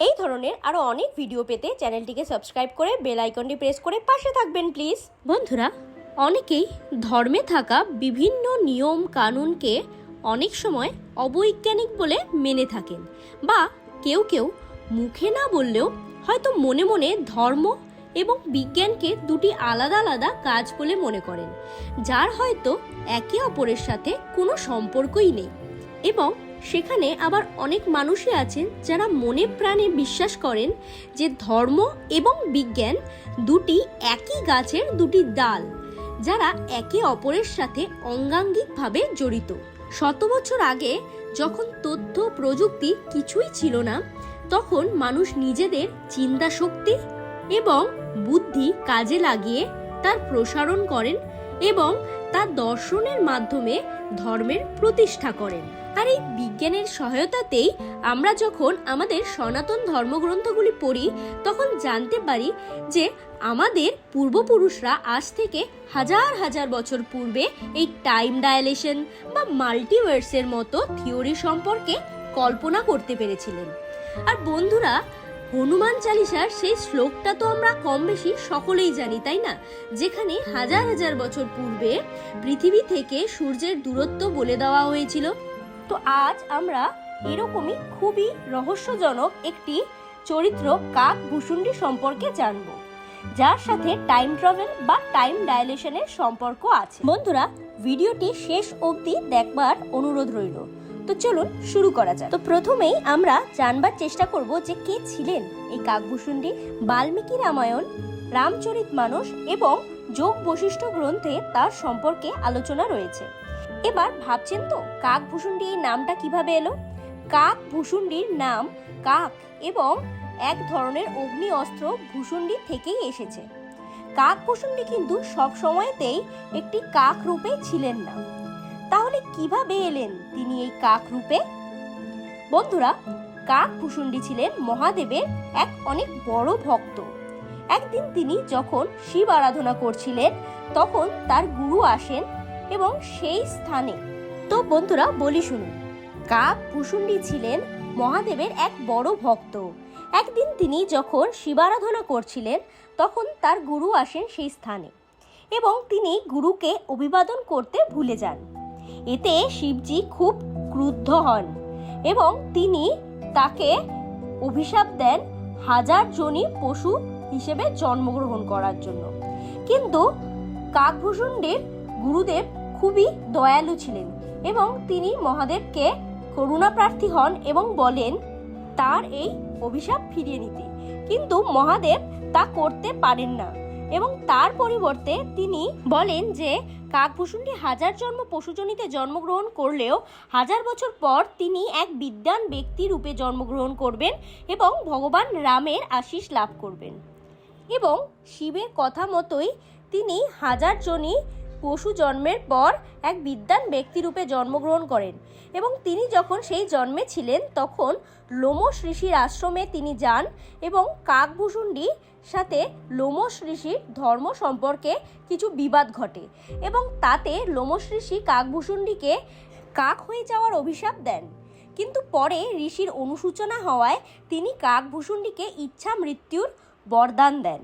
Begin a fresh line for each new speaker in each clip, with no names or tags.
এই ধরনের আরও অনেক ভিডিও পেতে চ্যানেলটিকে সাবস্ক্রাইব করে বেল আইকনটি প্রেস করে পাশে থাকবেন প্লিজ বন্ধুরা, অনেকেই ধর্মে থাকা বিভিন্ন নিয়ম কানুনকে অনেক সময় অবৈজ্ঞানিক বলে মেনে থাকেন বা কেউ কেউ মুখে না বললেও হয়তো মনে মনে ধর্ম এবং বিজ্ঞানকে দুটি আলাদা আলাদা কাজ বলে মনে করেন, যার হয়তো একে অপরের সাথে কোনো সম্পর্কই নেই। এবং সেখানে আবার অনেক মানুষই আছেন যারা মনে প্রাণে বিশ্বাস করেন যে ধর্ম এবং বিজ্ঞান দুটি একই গাছের দুটি ডাল, যারা একে অপরের সাথে অঙ্গাঙ্গিকভাবে জড়িত। শত বছর আগে যখন তথ্য প্রযুক্তি কিছুই ছিল না, তখন মানুষ নিজেদের চিন্তা শক্তি এবং বুদ্ধি কাজে লাগিয়ে তার প্রসারণ করেন এবং তার দর্শনের মাধ্যমে ধর্মের প্রতিষ্ঠা করেন। আর এই বিজ্ঞানের সহায়তাতেই আমরা যখন আমাদের সনাতন ধর্মগ্রন্থগুলি পড়ি, তখন জানতে পারি যে আমাদের পূর্বপুরুষরা আজ থেকে হাজার হাজার বছর পূর্বে এই টাইম ডায়ালেশন বা মাল্টিভার্সের মতো থিওরি সম্পর্কে কল্পনা করতে পেরেছিলেন। আর বন্ধুরা, হনুমান চালিসার সেই শ্লোকটা তো আমরা কম বেশি সকলেই জানি, তাই না? যেখানে হাজার হাজার বছর পূর্বে পৃথিবী থেকে সূর্যের দূরত্ব বলে দেওয়া হয়েছিল। তো আজ আমরা এরকমই খুবই রহস্যজনক একটি চরিত্র কাক ভূষুণ্ডি সম্পর্কে জানব, যার সাথে টাইম ট্রাভেল বা টাইম ডায়ালেশনের সম্পর্ক আছে। বন্ধুরা, ভিডিওটি শেষ অবধি দেখবার অনুরোধ রইল। তো চলুন শুরু করা যাক। তো প্রথমেই আমরা জানবার চেষ্টা করব যে কে ছিলেন এই কাকভূষুণ্ডি বাল্মীকি রামায়ণ, রামচরিত মানস এবং যোগ বশিষ্ঠ গ্রন্থে তার সম্পর্কে আলোচনা রয়েছে। এবার ভাবছেন তো কাক ভূষুণ্ডি এই নামটা কীভাবে এলো? কাক ভূষুণ্ডির নাম কাক এবং এক ধরনের অগ্নি অস্ত্র ভূষুণ্ডি থেকেই এসেছে। কাক ভূষুণ্ডি কিন্তু সব সময়তেই একটি কাক রূপে ছিলেন না। তাহলে কীভাবে এলেন তিনি এই কাক রূপে? বন্ধুরা, কাক ভূষুণ্ডি ছিলেন মহাদেবের এক অনেক বড় ভক্ত। একদিন তিনি যখন শিব আরাধনা করছিলেন, তখন তার গুরু আসেন এবং সেই স্থানে। তো বন্ধুরা, বলি শুনুন। কাক ভূষুণ্ডি ছিলেন মহাদেবের এক বড় ভক্ত। একদিন তিনি যখন শিবারাধনা করছিলেন, তখন তার গুরু আসেন সেই স্থানে এবং তিনি গুরুকে অভিবাদন করতে ভুলে যান। এতে শিবজি খুব ক্রুদ্ধ হন এবং তিনি তাকে অভিশাপ দেন হাজার জনই পশু হিসেবে জন্মগ্রহণ করার জন্য। কিন্তু কাকভূষণ্ডের গুরুদেব খুবই দয়ালু ছিলেন এবং তিনি মহাদেবকে করুণা প্রার্থী হন এবং বলেন, তার এই অভিশাপ ফিরিয়ে নিতে। কিন্তু মহাদেব তা করতে পারেন না এবং তার পরিবর্তে তিনি বলেন যে, কাকভূষণটি হাজার জন্ম পশুজনিতে জন্মগ্রহণ করলেও হাজার বছর পর তিনি এক বিদ্যান ব্যক্তি রূপে জন্মগ্রহণ করবেন এবং ভগবান রামের আশিস লাভ করবেন। এবং শিবের কথা মতোই তিনি হাজার জনই পশু জন্মের পর এক বিদ্যান ব্যক্তিরূপে জন্মগ্রহণ করেন এবং তিনি যখন সেই জন্মে ছিলেন, তখন লোমস ঋষির আশ্রমে তিনি যান এবং কাকভূষুণ্ডির সাথে লোমস ঋষির ধর্ম সম্পর্কে কিছু বিবাদ ঘটে এবং তাতে লোমস ঋষি কাকভূষুণ্ডিকে কাক হয়ে যাওয়ার অভিশাপ দেন। কিন্তু পরে ঋষির অনুসূচনা হওয়ায় তিনি কাকভূষুণ্ডিকে ইচ্ছা মৃত্যুর বরদান দেন।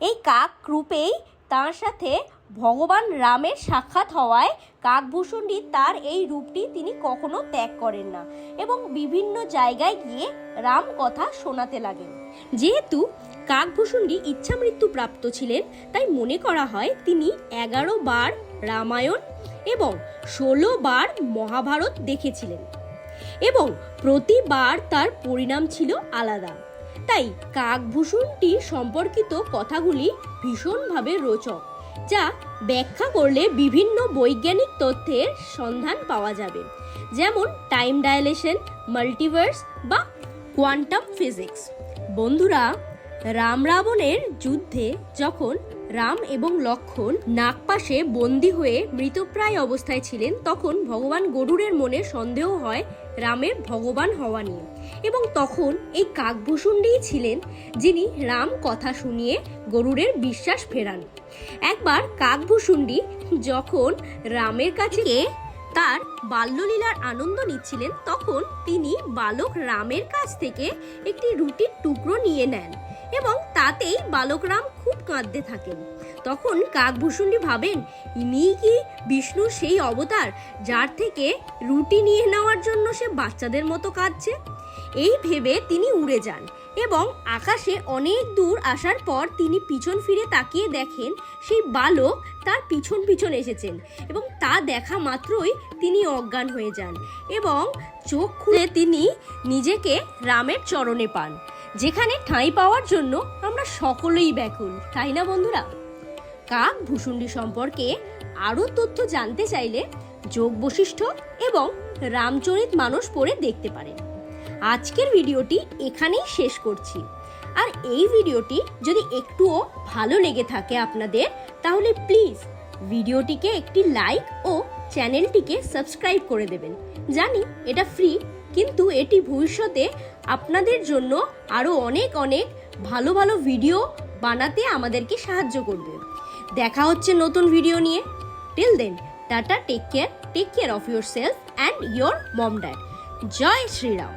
এই কাক রূপেই তার সাথে ভগবান রামের সাক্ষাৎ হওয়ায় কাকভূষুণ্ডি তার এই রূপটি তিনি কখনো ত্যাগ করেন না এবং বিভিন্ন জায়গায় গিয়ে রাম কথা শোনাতে লাগেন। যেহেতু কাকভূষুণ্ডি ইচ্ছামৃত্যু প্রাপ্ত ছিলেন, তাই মনে করা হয় তিনি এগারো বার রামায়ণ এবং ষোলো বার মহাভারত দেখেছিলেন এবং প্রতিবার তার পরিণাম ছিল আলাদা। তাই কাকভূষণটি সম্পর্কিত কথাগুলি ভীষণভাবে রোচক। যা ব্যাখ্যা করলে বিভিন্ন বৈজ্ঞানিক তথ্যের সন্ধান পাওয়া যাবে। যেমন টাইম ডায়ালেশন মাল্টিভার্স বা কোয়ান্টাম ফিজিক্স বন্ধুরা রাম রাবণের যুদ্ধে যখন রাম এবং লক্ষণ নাগপাশে বন্দী হয়ে মৃতপ্রায় অবস্থায় ছিলেন, তখন ভগবান গরুড়ের মনে সন্দেহ হয় রামের ভগবান হওয়া নিয়ে। এবং তখন এই কাকভূষুণ্ডিই ছিলেন যিনি রাম কথা শুনিয়ে গরুড়ের বিশ্বাস ফেরান। একবার কাকভূষুণ্ডি যখন রামের কাছে তার বাল্যলীলার আনন্দ নিচ্ছিলেন, তখন তিনি বালক রামের কাছ থেকে একটি রুটির টুকরো নিয়ে নেন। এবং তাতেই বালকরাম খুব কাঁদতে থাকেন। তখন কাকভূষণটি ভাবেন ইনিই কি বিষ্ণুর সেই অবতার যার থেকে রুটি নিয়ে নেওয়ার জন্য সে বাচ্চাদের মতো কাঁদছে? এই ভেবে তিনি উড়ে যান এবং আকাশে অনেক দূর আসার পর তিনি পিছন ফিরে তাকিয়ে দেখেন সেই বালক তার পিছন পিছন এসেছেন এবং তা দেখা মাত্রই তিনি অজ্ঞান হয়ে যান এবং চোখ খুলে তিনি নিজেকে রামের চরণে পান। যেখানে ঠাঁই পাওয়ার জন্য আমরা সকলেই ব্যাকুল, তাই না বন্ধুরা? কাক ভূষুণ্ডি সম্পর্কে আরও তথ্য জানতে চাইলে যোগ বশিষ্ঠ এবং রামচরিত মানুষ পড়ে দেখতে পারেন। আজকের ভিডিওটি এখানেই শেষ করছি। আর এই ভিডিওটি যদি একটুও ভালো লেগে থাকে আপনাদের, তাহলে প্লিজ ভিডিওটিকে একটি লাইক ও চ্যানেলটিকে সাবস্ক্রাইব করে দেবেন। জানি এটা ফ্রি, কিন্তু এটি ভবিষ্যতে আপনাদের জন্য আরও অনেক অনেক ভালো ভালো ভিডিও বানাতে আমাদেরকে সাহায্য করবে। দেখা হচ্ছে নতুন ভিডিও নিয়ে। Till then tata take care take care of yourself and your mom dad Joy Shriram.